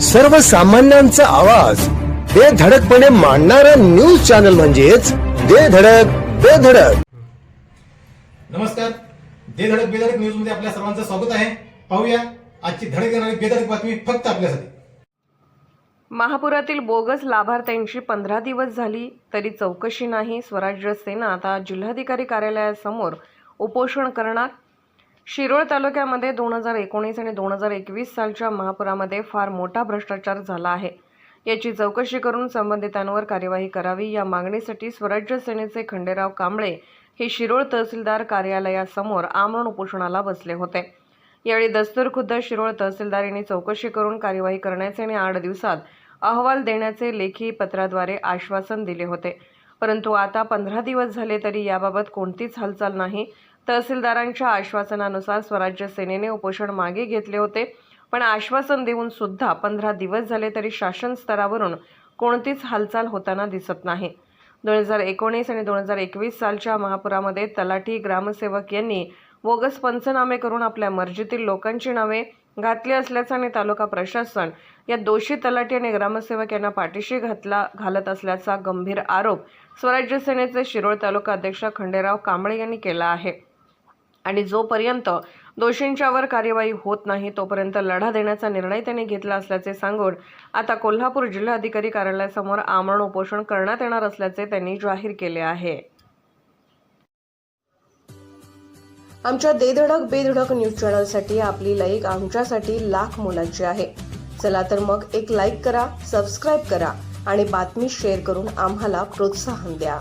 सर्वसामान्यांचा आवाज. बेधडकपणे मांडणारा न्यूज चॅनल म्हणजेच बेधडक बेधडक नमस्कार. दे धडक बेधडक न्यूजमध्ये आपल्या सर्वांचं स्वागत आहे. पाहूया आजची धडक देणारी बेधडक बातमी फक्त आपल्यासाठी. महापुरातील बोगस लाभार्थ्यांची पंधरा दिवस झाली तरी चौकशी नाही. स्वराज्य सेना आता जिल्हाधिकारी कार्यालयासमोर उपोषण करणार. शिरोळ तालुक्यामध्ये दोन हजार एकोणीस आणि दोन हजार एकवीस सालच्या महापुरामध्ये फार मोठा भ्रष्टाचार झाला आहे. याची चौकशी करून संबंधितांवर कार्यवाही करावी. या मागणीसाठी स्वराज्य सेनेचे खंडेराव कांबळे हे शिरोळ तहसीलदार कार्यालयासमोर आमरण उपोषणाला बसले होते. यावेळी दस्तूर खुद्द शिरोळ तहसीलदार यांनी चौकशी करून कार्यवाही करण्याचे आणि आठ दिवसात अहवाल देण्याचे लेखी पत्राद्वारे आश्वासन दिले होते. परंतु आता पंधरा दिवस झाले तरी याबाबत कोणतीच हालचाल नाही. तहसीलदारांच्या आश्वासनानुसार स्वराज्य सेनेने उपोषण मागे घेतले होते. पण आश्वासन देऊन सुद्धा पंधरा दिवस झाले तरी शासन स्तरावरून कोणतीच हालचाल होताना दिसत नाही. दोन हजार एकोणीस आणि दोन हजार एकवीस सालच्या महापुरामध्ये तलाठी ग्रामसेवक यांनी बोगस पंचनामे करून आपल्या मर्जीतील लोकांची नावे घातली असल्याचं आणि तालुका प्रशासन या दोषी तलाठी आणि ग्रामसेवक यांना पाठीशी घातला घालत असल्याचा गंभीर आरोप स्वराज्य सेनेचे शिरोळ तालुका अध्यक्ष खंडेराव कांबळे यांनी केला आहे. आणि जोपर्यंत दोषींच्यावर कार्यवाही होत नाही तोपर्यंत लढा देण्याचा निर्णय त्यांनी घेतला असल्याचे सांगून आता कोल्हापूर जिल्हाधिकारी कार्यालयासमोर आमरण उपोषण करण्यात येणार असल्याचे त्यांनी जाहीर केले आहे. आमच्या देधडक बेधडक न्यूज चॅनलसाठी आपली लाईक आमच्यासाठी लाख मोलाची आहे. चला तर मग एक लाईक करा सबस्क्राईब करा आणि बातमी शेअर करून आम्हाला प्रोत्साहन द्या.